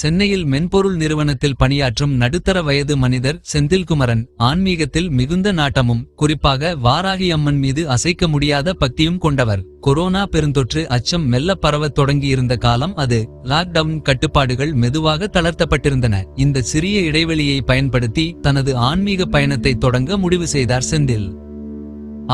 சென்னையில் மென்பொருள் நிறுவனத்தில் பணியாற்றும் நடுத்தர வயது மனிதர் செந்தில்குமரன் ஆன்மீகத்தில் மிகுந்த நாட்டமும் குறிப்பாக வாராகி அம்மன் மீது அசைக்க முடியாத பக்தியும் கொண்டவர். கொரோனா பெருந்தொற்று அச்சம் மெல்ல பரவத் தொடங்கியிருந்த காலம் அது. லாக்டவுன் கட்டுப்பாடுகள் மெதுவாக தளர்த்தப்பட்டிருந்தன. இந்த சிறிய இடைவெளியை பயன்படுத்தி தனது ஆன்மீக பயணத்தை தொடங்க முடிவு செய்தார் செந்தில்.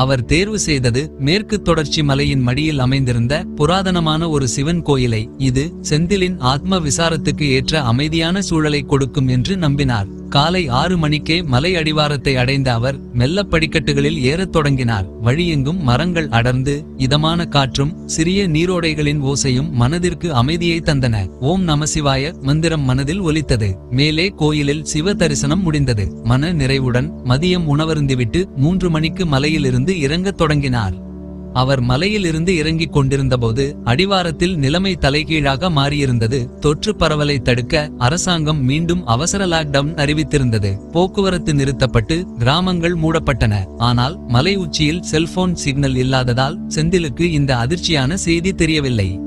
அவர் தேர்வு செய்தது மேற்கு தொடர்ச்சி மலையின் மடியில் அமைந்திருந்த புராதனமான ஒரு சிவன் கோயிலை. இது செந்திலின் ஆத்ம விசாரத்துக்கு ஏற்ற அமைதியான சூழலை கொடுக்கும் என்று நம்பினார். காலை ஆறு மணிக்கே மலை அடிவாரத்தை அடைந்த அவர் மெல்ல படிக்கட்டுகளில் ஏறத் தொடங்கினார். வழியெங்கும் மரங்கள் அடர்ந்து இதமான காற்றும் சிறிய நீரோடைகளின் ஓசையும் மனதிற்கு அமைதியை தந்தன. ஓம் நமசிவாய மந்திரம் மனதில் ஒலித்தது. மேலே கோயிலில் சிவ தரிசனம் முடிந்தது. மன நிறைவுடன் மதியம் உணவருந்திவிட்டு மூன்று மணிக்கு மலையிலிருந்து இறங்கத் தொடங்கினார். அவர் மலையிலிருந்து இறங்கிக் கொண்டிருந்தபோது அடிவாரத்தில் நிலைமை தலைகீழாக மாறியிருந்தது. தொற்று பரவலை தடுக்க அரசாங்கம் மீண்டும் அவசர லாக்டவுன் அறிவித்திருந்தது. போக்குவரத்து நிறுத்தப்பட்டு கிராமங்கள் மூடப்பட்டன. ஆனால் மலை உச்சியில் செல்போன் சிக்னல் இல்லாததால் செந்திலுக்கு இந்த அதிர்ச்சியான செய்தி தெரியவில்லை.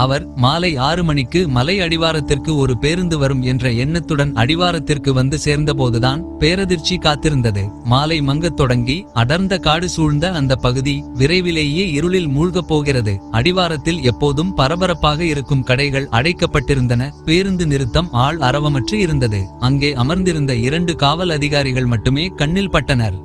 அவர் மாலை ஆறு மணிக்கு மலை அடிவாரத்திற்கு ஒரு பேருந்து வரும் என்ற எண்ணத்துடன் அடிவாரத்திற்கு வந்து சேர்ந்தபோதுதான் பேரதிர்ச்சி காத்திருந்தது. மாலை மங்கத் தொடங்கி அடர்ந்த காடு சூழ்ந்த அந்த பகுதி விரைவிலேயே இருளில் மூழ்கப் போகிறது. அடிவாரத்தில் எப்போதும் பரபரப்பாக இருக்கும் கடைகள் அடைக்கப்பட்டிருந்தன. பேருந்து நிறுத்தம் ஆள் அரவமற்று இருந்தது. அங்கே அமர்ந்திருந்த இரண்டு காவல் அதிகாரிகள் மட்டுமே கண்ணில் பட்டனர்.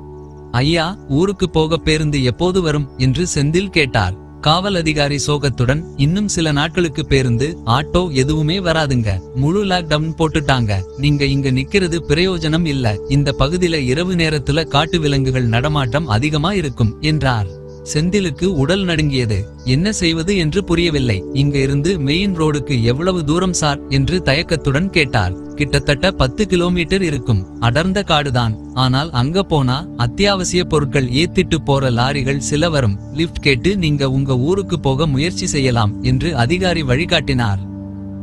ஐயா ஊருக்கு போக பேருந்து எப்போது வரும்? என்று செந்தில் கேட்டார். காவல் அதிகாரி சோகத்துடன் இன்னும் சில நாட்களுக்கு பேருந்து ஆட்டோ எதுவுமே வராதுங்க. முழு லாக்டவுன் போட்டுட்டாங்க. நீங்க இங்க நிக்கிறது பிரயோஜனம் இல்ல. இந்த பகுதியில இரவு நேரத்துல காட்டு விலங்குகள் நடமாட்டம் அதிகமா இருக்கும் என்றார். செந்திலுக்கு உடல் நடுங்கியது. என்ன செய்வது என்று புரியவில்லை. இங்க இருந்து மெயின் ரோடுக்கு எவ்வளவு தூரம் சார்? என்று தயக்கத்துடன் கேட்டார் கிட்டத்தட்ட பத்து கிலோமீட்டர் இருக்கும். அடர்ந்த காடுதான். ஆனால் அங்க போனா அத்தியாவசிய பொருட்கள் ஏத்திட்டு போற லாரிகள் சில வரும் லிஃப்ட் கேட்டு நீங்க உங்க ஊருக்கு போக முயற்சி செய்யலாம் என்று அதிகாரி வழிகாட்டினார்.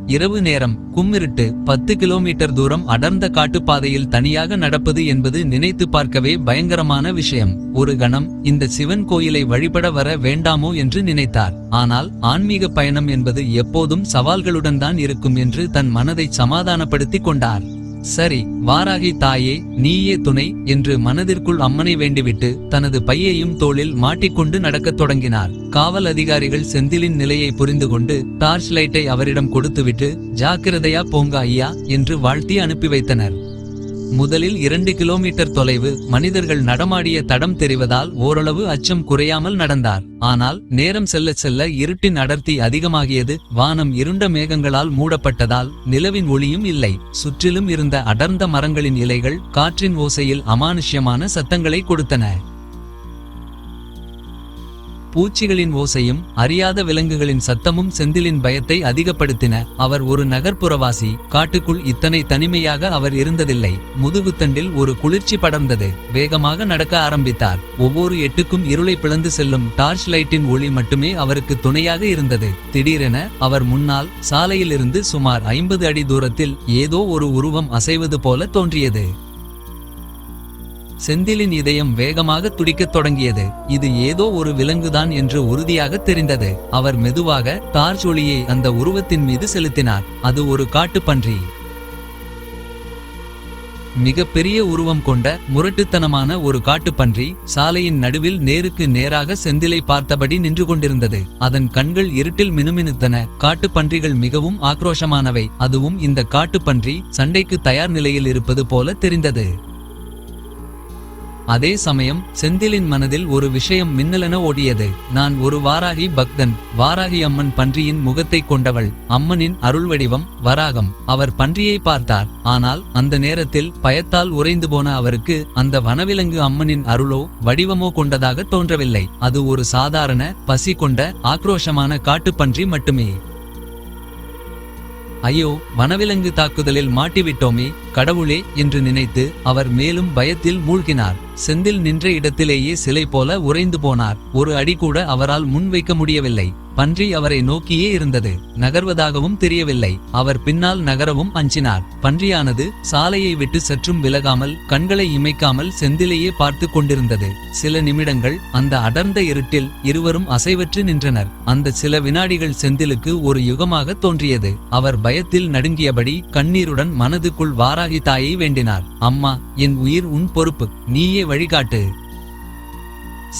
இரவு நேரம் கும்மிருட்டு பத்து கிலோமீட்டர் தூரம் அடர்ந்த காட்டுப்பாதையில் தனியாக நடப்பது என்பது நினைத்து பார்க்கவே பயங்கரமான விஷயம். ஒரு கணம் இந்த சிவன் கோயிலை வழிபட வர வேண்டாமோ என்று நினைத்தார். ஆனால் ஆன்மீக பயணம் என்பது எப்போதும் சவால்களுடன் தான் இருக்கும் என்று தன் மனதை சமாதானப்படுத்திக் கொண்டார். சரி வாராகி தாயே நீயே துணை என்று மனதிற்குள் அம்மனை வேண்டிவிட்டு தனது பையையும் தோளில் மாட்டிக்கொண்டு நடக்கத் தொடங்கினார். காவல் அதிகாரிகள் செந்திலின் நிலையை புரிந்து கொண்டு டார்ச் லைட்டை அவரிடம் கொடுத்துவிட்டு ஜாக்கிரதையா போங்க ஐயா என்று வாழ்த்தி அனுப்பி வைத்தனர். முதலில் இரண்டு கிலோமீட்டர் தொலைவு மனிதர்கள் நடமாடிய தடம் தெரிவதால் ஓரளவு அச்சம் குறையாமல் நடந்தார். ஆனால் நேரம் செல்ல செல்ல இருட்டின் அடர்த்தி அதிகமாகியது வானம் இருண்ட மேகங்களால் மூடப்பட்டதால் நிலவின் ஒளியும் இல்லை. சுற்றிலும் இருந்த அடர்ந்த மரங்களின் இலைகள் காற்றின் ஓசையில் அமானுஷ்யமான சத்தங்களை கொடுத்தன. பூச்சிகளின் ஓசையும் அறியாத விலங்குகளின் சத்தமும் செந்திலின் பயத்தை அதிகப்படுத்தின. அவர் ஒரு நகர்ப்புறவாசி காட்டுக்குள் இத்தனை தனிமையாக அவர் இருந்ததில்லை. முதுகுத்தண்டில் ஒரு குளிர்ச்சி படர்ந்தது. வேகமாக நடக்க ஆரம்பித்தார். ஒவ்வொரு எட்டுக்கும் இருளை பிளந்து செல்லும் டார்ச் லைட்டின் ஒளி மட்டுமே அவருக்கு துணையாக இருந்தது. திடீரென அவர் முன்னால் சாலையிலிருந்து சுமார் ஐம்பது அடி தூரத்தில் ஏதோ ஒரு உருவம் அசைவது போல தோன்றியது. செந்திலின் இதயம் வேகமாக துடிக்கத் தொடங்கியது. இது ஏதோ ஒரு விலங்குதான் என்று உறுதியாக தெரிந்தது. அவர் மெதுவாக டார்ச் ஒளியை அந்த உருவத்தின் மீது செலுத்தினார். அது ஒரு காட்டுப்பன்றி. மிக பெரிய உருவம் கொண்ட முரட்டுத்தனமான ஒரு காட்டுப்பன்றி சாலையின் நடுவில் நேருக்கு நேராக செந்திலை பார்த்தபடி நின்று கொண்டிருந்தது. அதன் கண்கள் இருட்டில் மினுமினுத்தன. காட்டுப்பன்றிகள் மிகவும் ஆக்ரோஷமானவை. அதுவும் இந்த காட்டுப்பன்றி சண்டைக்கு தயார் நிலையில் இருப்பது போல தெரிந்தது. அதே சமயம் செந்திலின் மனதில் ஒரு விஷயம் மின்னலென ஓடியது. நான் ஒரு வாராகி பக்தன். வாராகி அம்மன் பன்றியின் முகத்தை கொண்டவள். அம்மனின் அருள் வடிவம் வராகம். அவர் பன்றியை பார்த்தார். ஆனால் அந்த நேரத்தில் பயத்தால் உறைந்து போன அவருக்கு அந்த வனவிலங்கு அம்மனின் அருளோ வடிவமோ கொண்டதாக தோன்றவில்லை. அது ஒரு சாதாரண பசி கொண்ட ஆக்ரோஷமான காட்டுப்பன்றி மட்டுமே. ஐயோ வனவிலங்கு தாக்குதலில் மாட்டிவிட்டோமே கடவுளே என்று நினைத்து அவர் மேலும் பயத்தில் மூழ்கினார். செந்தில் நின்ற இடத்திலேயே சிலை போல உறைந்து போனார். ஒரு அடி கூட அவரால் முன்வைக்க முடியவில்லை. பன்றி அவரை நோக்கியே இருந்தது. நகர்வதாகவும் தெரியவில்லை. அவர் பின்னால் நகரவும் அஞ்சினார். பன்றியானது சாலையை விட்டு சற்றும் விலகாமல் கண்களை இமைக்காமல் செந்திலையே பார்த்து கொண்டிருந்தது. சில நிமிடங்கள் அந்த அடர்ந்த இருட்டில் இருவரும் அசைவற்று நின்றனர். அந்த சில வினாடிகள் செந்திலுக்கு ஒரு யுகமாக தோன்றியது. அவர் பயத்தில் நடுங்கியபடி கண்ணீருடன் மனதுக்குள் வாராகி தாயை வேண்டினார். அம்மா என் உயிர் உன் பொறுப்பு. நீயே வழிகாட்டு.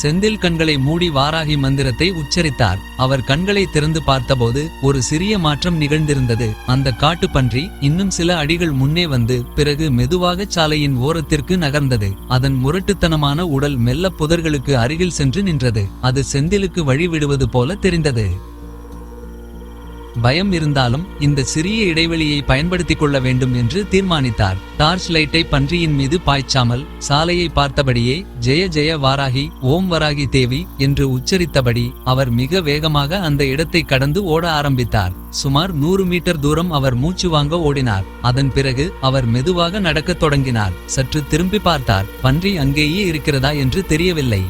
செந்தில் கண்களை மூடி வாராகி மந்திரத்தை உச்சரித்தார். அவர் கண்களை திறந்து பார்த்தபோது ஒரு சிறிய மாற்றம் நிகழ்ந்திருந்தது. அந்த காட்டுப்பன்றி இன்னும் சில அடிகள் முன்னே வந்து பிறகு மெதுவாக சாலையின் ஓரத்திற்கு நகர்ந்தது. அதன் முரட்டுத்தனமான உடல் மெல்ல புதர்களுக்கு அருகில் சென்று நின்றது. அது செந்திலுக்கு வழி விடுவது போல தெரிந்தது. பயம் இருந்தாலும் இந்த சிறிய இடைவெளியை பயன்படுத்திக் கொள்ள வேண்டும் என்று தீர்மானித்தார். டார்ச் லைட்டை பன்றியின் மீது பாய்ச்சாமல் சாலையை பார்த்தபடியே ஜெய ஜெய வாராகி ஓம் வராகி தேவி என்று உச்சரித்தபடி அவர் மிக வேகமாக அந்த இடத்தை கடந்து ஓட ஆரம்பித்தார். சுமார் நூறு மீட்டர் தூரம் அவர் மூச்சு வாங்க ஓடினார். அதன் பிறகு அவர் மெதுவாக நடக்கத் தொடங்கினார். சற்று திரும்பி பார்த்தார் பன்றி அங்கேயே இருக்கிறதா என்று தெரியவில்லை.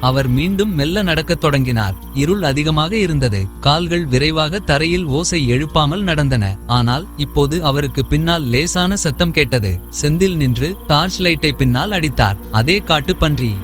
அவர் மீண்டும் மெல்ல நடக்கத் தொடங்கினார். இருள் அதிகமாக இருந்தது. கால்கள் விரைவாக தரையில் ஓசை எழுப்பாமல் நடந்தன. ஆனால் இப்போது அவருக்கு பின்னால் லேசான சத்தம் கேட்டது. செந்தில் நின்று டார்ச் லைட்டை பின்னால் அடித்தார். அதே காட்டு பன்றி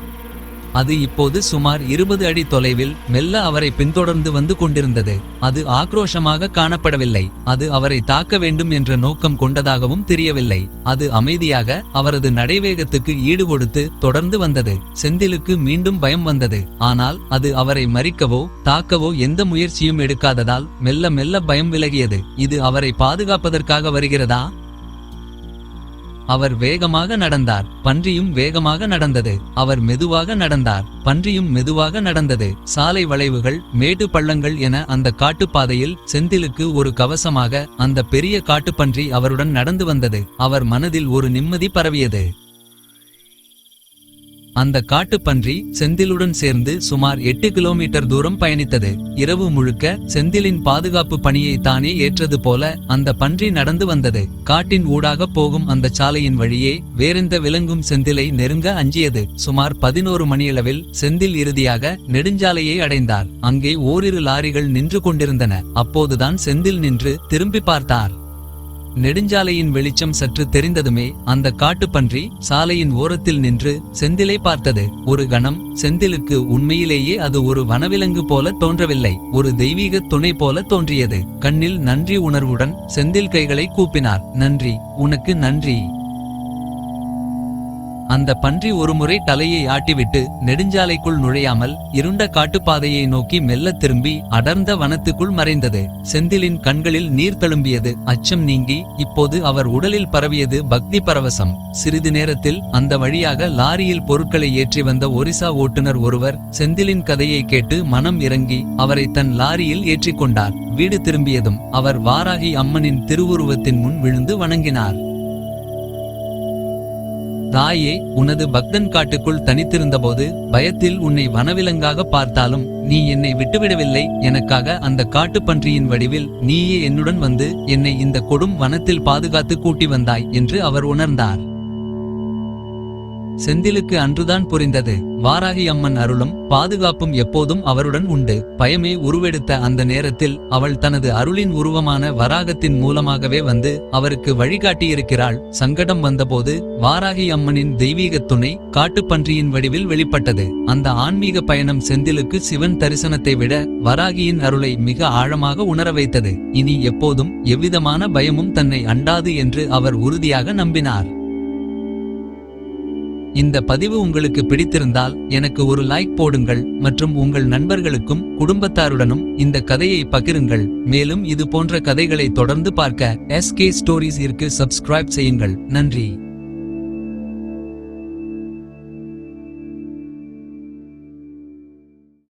அது இப்போது சுமார் இருபது அடி தொலைவில் மெல்ல அவரை பின்தொடர்ந்து வந்து கொண்டிருந்தது. அது ஆக்ரோஷமாக காணப்படவில்லை. அது அவரை தாக்க வேண்டும் என்ற நோக்கம் கொண்டதாகவும் தெரியவில்லை. அது அமைதியாக அவரது நடைவேகத்துக்கு ஈடு கொடுத்து தொடர்ந்து வந்தது. செந்திலுக்கு மீண்டும் பயம் வந்தது. ஆனால் அது அவரை மறிக்கவோ தாக்கவோ எந்த முயற்சியும் எடுக்காததால் மெல்ல மெல்ல பயம் விலகியது. இது அவரை பாதுகாப்பதற்காக வருகிறதா? அவர் வேகமாக நடந்தார். பன்றியும் வேகமாக நடந்தது. அவர் மெதுவாக நடந்தார். பன்றியும் மெதுவாக நடந்தது. சாலை வளைவுகள் மேடு பள்ளங்கள் என அந்த காட்டுப்பாதையில் செந்திலுக்கு ஒரு கவசமாக அந்த பெரிய காட்டுப்பன்றி அவருடன் நடந்து வந்தது. அவர் மனதில் ஒரு நிம்மதி பரவியது. அந்த காட்டுப்பன்றி செந்திலுடன் சேர்ந்து சுமார் எட்டு கிலோமீட்டர் தூரம் பயணித்தது. இரவு முழுக்க செந்திலின் பாதுகாப்பு பணியை தானே ஏற்றது போல அந்த பன்றி நடந்து வந்தது. காட்டின் ஊடாக போகும் அந்த சாலையின் வழியே வேறெந்த விலங்கும் செந்திலை நெருங்க அஞ்சியது. சுமார் பதினோரு மணியளவில் செந்தில் இறுதியாக நெடுஞ்சாலையை அடைந்தார். அங்கே ஓரிரு லாரிகள் நின்று கொண்டிருந்தன. அப்போதுதான் செந்தில் நின்று திரும்பி பார்த்தார். நெடுஞ்சாலையின் வெளிச்சம் சற்று தெரிந்ததுமே அந்த காட்டுப்பன்றி சாலையின் ஓரத்தில் நின்று செந்திலை பார்த்தது. ஒரு கணம் செந்திலுக்கு உண்மையிலேயே அது ஒரு வனவிலங்கு போல தோன்றவில்லை. ஒரு தெய்வீக துணை போல தோன்றியது. கண்ணில் நன்றி உணர்வுடன் செந்தில் கைகளை கூப்பினார். நன்றி உனக்கு நன்றி. அந்த பன்றி ஒருமுறை தலையை ஆட்டிவிட்டு நெடுஞ்சாலைக்குள் நுழையாமல் இருண்ட காட்டுப்பாதையை நோக்கி மெல்ல திரும்பி அடர்ந்த வனத்துக்குள் மறைந்தது. செந்திலின் கண்களில் நீர் தழும்பியது. அச்சம் நீங்கி இப்போது அவர் உடலில் பரவியது பக்தி பரவசம். சிறிது நேரத்தில் அந்த வழியாக லாரியில் பொருட்களை ஏற்றி வந்த ஒரிசா ஓட்டுநர் ஒருவர் செந்திலின் கதையை கேட்டு மனம் இறங்கி அவரை தன் லாரியில் ஏற்றிக் கொண்டார் வீடு திரும்பியதும் அவர் வாராகி அம்மனின் திருவுருவத்தின் முன் விழுந்து வணங்கினார். தாயே உனது பக்தன் காட்டுக்குள் தனித்திருந்தபோது பயத்தில் உன்னை வனவிலங்காக பார்த்தாலும் நீ என்னை விட்டுவிடவில்லை. எனக்காக அந்த காட்டுப்பன்றியின் வடிவில் நீயே என்னுடன் வந்து என்னை இந்த கொடும் வனத்தில் பாதுகாத்து கூட்டி வந்தாய் என்று அவர் உணர்ந்தார். செந்திலுக்கு அன்றுதான் புரிந்தது. வாராகி அம்மன் அருளும் பாதுகாப்பும் எப்போதும் அவருடன் உண்டு. பயமே உருவெடுத்த அந்த நேரத்தில் அவள் தனது அருளின் உருவமான வராகத்தின் மூலமாகவே வந்து அவருக்கு வழிகாட்டியிருக்கிறாள். சங்கடம் வந்தபோது வாராகி அம்மனின் தெய்வீகத் துணை காட்டுப்பன்றியின் வடிவில் வெளிப்பட்டது. அந்த ஆன்மீக பயணம் செந்திலுக்கு சிவன் தரிசனத்தை விட வராகியின் அருளை மிக ஆழமாக உணர வைத்தது. இனி எப்போதும் எவ்விதமான பயமும் தன்னை அண்டாது என்று அவர் உறுதியாக நம்பினார். இந்த பதிவு உங்களுக்கு பிடித்திருந்தால் எனக்கு ஒரு லைக் போடுங்கள் மற்றும் உங்கள் நண்பர்களுக்கும் குடும்பத்தாருடனும் இந்த கதையை பகிருங்கள். மேலும் இது போன்ற கதைகளை தொடர்ந்து பார்க்க எஸ்கே ஸ்டோரிஸ் இருக்கு சப்ஸ்கிரைப் செய்யுங்கள். நன்றி.